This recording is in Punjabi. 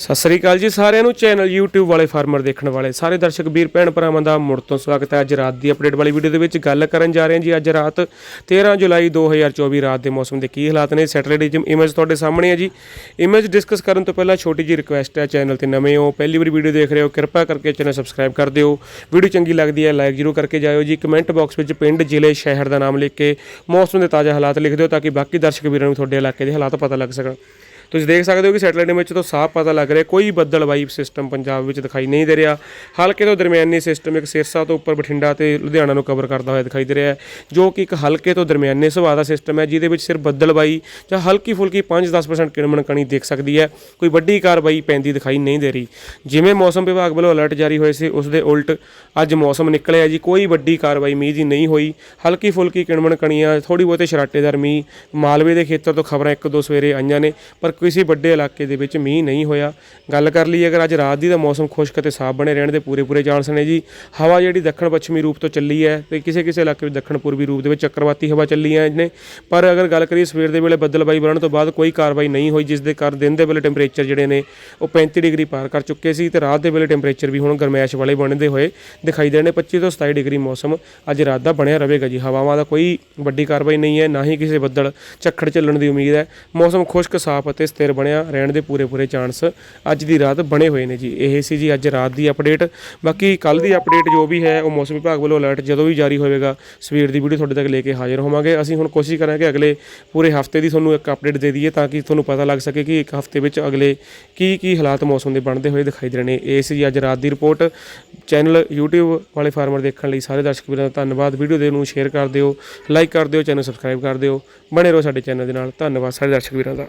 ਸਤਿ ਸ੍ਰੀ ਅਕਾਲ ਜੀ ਸਾਰਿਆਂ ਨੂੰ, ਚੈਨਲ YouTube ਵਾਲੇ ਫਾਰਮਰ ਦੇਖਣ ਵਾਲੇ ਸਾਰੇ ਦਰਸ਼ਕ ਵੀਰ ਭੈਣ ਭਰਾਵਾਂ ਦਾ ਮੁੜ ਤੋਂ ਸਵਾਗਤ ਹੈ। ਅੱਜ ਰਾਤ ਦੀ ਅਪਡੇਟ ਵਾਲੀ ਵੀਡੀਓ ਦੇ ਵਿੱਚ ਗੱਲ ਕਰਨ ਜਾ ਰਹੇ ਹਾਂ ਜੀ। ਅੱਜ ਰਾਤ 13 ਜੁਲਾਈ 2024 ਰਾਤ ਦੇ ਮੌਸਮ ਦੇ ਕੀ ਹਾਲਾਤ ਨੇ? ਸੈਟਰਡੇ ਦੀ ਇਮੇਜ ਤੁਹਾਡੇ ਸਾਹਮਣੇ ਹੈ ਜੀ। ਇਮੇਜ ਡਿਸਕਸ ਕਰਨ ਤੋਂ ਪਹਿਲਾਂ ਛੋਟੀ ਜੀ ਰਿਕੁਐਸਟ ਹੈ ਚੈਨਲ ਤੇ ਨਵੇਂ ਹੋ, ਪਹਿਲੀ ਵਾਰੀ ਵੀਡੀਓ ਦੇਖ ਰਹੇ ਹੋ, ਕਿਰਪਾ ਕਰਕੇ ਚੈਨਲ ਸਬਸਕ੍ਰਾਈਬ ਕਰ ਦਿਓ। ਵੀਡੀਓ ਚੰਗੀ ਲੱਗਦੀ ਹੈ ਲਾਈਕ ਜਰੂਰ ਕਰਕੇ ਜਾਇਓ ਜੀ। ਕਮੈਂਟ ਬਾਕਸ ਵਿੱਚ ਪਿੰਡ, ਜ਼ਿਲ੍ਹੇ, ਸ਼ਹਿਰ ਦਾ ਨਾਮ ਲਿਖ ਕੇ ਮੌਸਮ ਦੇ ਤਾਜ਼ਾ ਹਾਲਾਤ ਲਿਖ ਦਿਓ ਤਾਂ ਕਿ ਬਾਕੀ ਦਰਸ਼ਕ ਵੀਰਾਂ ਨੂੰ ਤੁਹਾਡੇ ਇਲਾਕੇ ਦੇ ਹਾਲਾਤ ਪਤਾ ਲੱਗ ਸਕਣ। ਤੁਸੀਂ ਦੇਖ ਸਕਦੇ ਹੋ ਕਿ ਸੈਟਲਾਈਟ ਇਮੇਜ ਤੋਂ ਸਾਫ਼ ਪਤਾ ਲੱਗ ਰਿਹਾ, ਕੋਈ ਬੱਦਲਵਾਈ ਸਿਸਟਮ ਪੰਜਾਬ ਵਿੱਚ ਦਿਖਾਈ ਨਹੀਂ ਦੇ ਰਿਹਾ। ਹਲਕੇ ਤੋਂ ਦਰਮਿਆਨੀ ਸਿਸਟਮ ਇੱਕ ਸਿਰਸਾ ਤੋਂ ਉੱਪਰ ਬਠਿੰਡਾ ਤੇ ਲੁਧਿਆਣਾ ਨੂੰ ਕਵਰ ਕਰਦਾ ਹੋਇਆ ਦਿਖਾਈ ਦੇ ਰਿਹਾ ਹੈ, ਜੋ ਕਿ ਇੱਕ ਹਲਕੇ ਤੋਂ ਦਰਮਿਆਨੇ ਸੁਭਾਅ ਦਾ ਸਿਸਟਮ ਹੈ, ਜਿਹਦੇ ਵਿੱਚ ਸਿਰਫ ਬੱਦਲਵਾਈ ਜਾਂ ਹਲਕੀ ਫੁਲਕੀ 5-10% ਕਿਣਮਣ ਕਣੀ ਦੇਖ ਸਕਦੀ ਹੈ। ਕੋਈ ਵੱਡੀ ਕਾਰਵਾਈ ਪੈਂਦੀ ਦਿਖਾਈ ਨਹੀਂ ਦੇ ਰਹੀ। ਜਿਵੇਂ ਮੌਸਮ ਵਿਭਾਗ ਵੱਲੋਂ ਅਲਰਟ ਜਾਰੀ ਹੋਏ ਸੀ, ਉਸ ਦੇ ਉਲਟ ਅੱਜ ਮੌਸਮ ਨਿਕਲਿਆ ਜੀ। ਕੋਈ ਵੱਡੀ ਕਾਰਵਾਈ ਮੀਂਹ ਦੀ ਨਹੀਂ ਹੋਈ। ਹਲਕੀ ਫੁਲਕੀ ਕਿਣਮਣ ਕਣੀਆਂ ਥੋੜੀ ਬਹੁਤੇ ਸ਼ਰਾਟੇਦਾਰ ਮੀਂਹ, ਮਾਲਵੇ ਦੇ ਖੇਤਰ ਤੋਂ ਖਬਰਾਂ ਇੱਕ ਦੋ ਸਵੇਰੇ ਆਈਆਂ ਨੇ, ਪਰ ਕਿਸੇ ਵੱਡੇ ਇਲਾਕੇ ਦੇ ਵਿੱਚ ਮੀਂਹ ਨਹੀਂ ਹੋਇਆ। ਗੱਲ ਕਰ ਲਈ ਅਗਰ ਅੱਜ ਰਾਤ ਦੀ ਦਾ ਮੌਸਮ ਖੁਸ਼ਕ ਅਤੇ ਸਾਫ਼ ਬਣੇ ਰਹਿਣ ਦੇ ਪੂਰੇ ਪੂਰੇ ਚਾਂਸ ਨੇ ਜੀ। ਹਵਾ ਜਿਹੜੀ ਦੱਖਣ ਪੱਛਮੀ ਰੂਪ ਤੋਂ ਚੱਲੀ ਹੈ ਤੇ ਕਿਸੇ ਕਿਸੇ ਇਲਾਕੇ ਵਿੱਚ ਦੱਖਣ ਪੂਰਬੀ ਰੂਪ ਦੇ ਵਿੱਚ ਚੱਕਰਵਾਤੀ ਹਵਾ ਚੱਲੀ ਹੈ ਨੇ। ਪਰ ਅਗਰ ਗੱਲ ਕਰੀਏ ਸਵੇਰ ਦੇ ਵੇਲੇ ਬੱਦਲਬਾਈ ਬਣਨ ਤੋਂ ਬਾਅਦ ਕੋਈ ਕਾਰਵਾਈ ਨਹੀਂ ਹੋਈ, ਜਿਸ ਦੇ ਕਾਰਨ ਦਿਨ ਦੇ ਵੇਲੇ ਟੈਂਪਰੇਚਰ ਜਿਹੜੇ ਨੇ ਉਹ 35 ਡਿਗਰੀ ਪਾਰ ਕਰ ਚੁੱਕੇ ਸੀ ਤੇ ਰਾਤ ਦੇ ਵੇਲੇ ਟੈਂਪਰੇਚਰ ਵੀ ਹੁਣ ਗਰਮੈਸ਼ ਵਾਲੇ ਬਣਦੇ ਹੋਏ ਦਿਖਾਈ ਦੇ ਰਹੇ ਨੇ। 25 ਤੋਂ 27 ਡਿਗਰੀ ਮੌਸਮ ਅੱਜ ਰਾਤ ਦਾ ਬਣਿਆ ਰਹੇਗਾ ਜੀ। ਹਵਾਵਾਂ ਦਾ ਕੋਈ ਵੱਡੀ ਕਾਰਵਾਈ ਨਹੀਂ ਹੈ, ਨਾ ਹੀ ਕਿਸੇ ਬੱਦਲ ਝੱਖੜ ਚੱਲਣ ਦੀ ਉਮੀਦ ਹੈ। ਮੌਸਮ ਖੁਸ਼ਕ, ਸਾਫ਼ ਅਤੇ ਸਥਿਰ ਬਣਿਆ, ਰਹਿਣ ਦੇ ਪੂਰੇ ਪੂਰੇ ਚਾਂਸ ਅੱਜ ਦੀ ਰਾਤ ਬਣੇ ਹੋਏ ਨੇ ਜੀ। ਇਹ ਸੀ ਜੀ ਅੱਜ ਰਾਤ ਦੀ ਅਪਡੇਟ ਬਾਕੀ ਕੱਲ ਦੀ ਅਪਡੇਟ ਜੋ ਵੀ ਹੈ, ਉਹ ਮੌਸਮ ਵਿਭਾਗ ਵੱਲੋਂ ਅਲਰਟ ਜਦੋਂ ਵੀ ਜਾਰੀ ਹੋਵੇਗਾ, ਸਵੇਰ ਦੀ ਵੀਡੀਓ ਤੁਹਾਡੇ ਤੱਕ ਲੈ ਕੇ ਹਾਜ਼ਰ ਹੋਵਾਂਗੇ। ਅਸੀਂ ਹੁਣ ਕੋਸ਼ਿਸ਼ ਕਰਾਂਗੇ ਅਗਲੇ ਪੂਰੇ ਹਫ਼ਤੇ ਦੀ ਤੁਹਾਨੂੰ ਇੱਕ ਅਪਡੇਟ ਦੇ ਦਈਏ ਤਾਂ ਕਿ ਤੁਹਾਨੂੰ ਪਤਾ ਲੱਗ ਸਕੇ ਕਿ ਇੱਕ ਹਫ਼ਤੇ ਵਿੱਚ ਅਗਲੇ ਕੀ ਕੀ ਹਾਲਾਤ ਮੌਸਮ ਦੇ ਬਣਦੇ ਹੋਏ ਦਿਖਾਈ ਦੇ ਰਹੇ ਨੇ। ਇਹ ਸੀ ਜੀ ਅੱਜ ਰਾਤ ਦੀ ਰਿਪੋਰਟ ਚੈਨਲ YouTube ਵਾਲੇ ਫਾਰਮਰ ਦੇਖਣ ਲਈ ਸਾਰੇ ਦਰਸ਼ਕ ਵੀਰਾਂ ਦਾ ਧੰਨਵਾਦ। ਵੀਡੀਓ ਦੇ ਨੂੰ ਸ਼ੇਅਰ ਕਰ ਦਿਓ ਲਾਈਕ ਕਰ ਦਿਓ ਚੈਨਲ ਸਬਸਕ੍ਰਾਈਬ ਕਰ ਦਿਓ। ਬਣੇ ਰਹੋ ਸਾਡੇ ਚੈਨਲ ਦੇ ਨਾਲ। ਧੰਨਵਾਦ ਸਾਰੇ ਦਰਸ਼ਕ ਵੀਰਾਂ ਦਾ।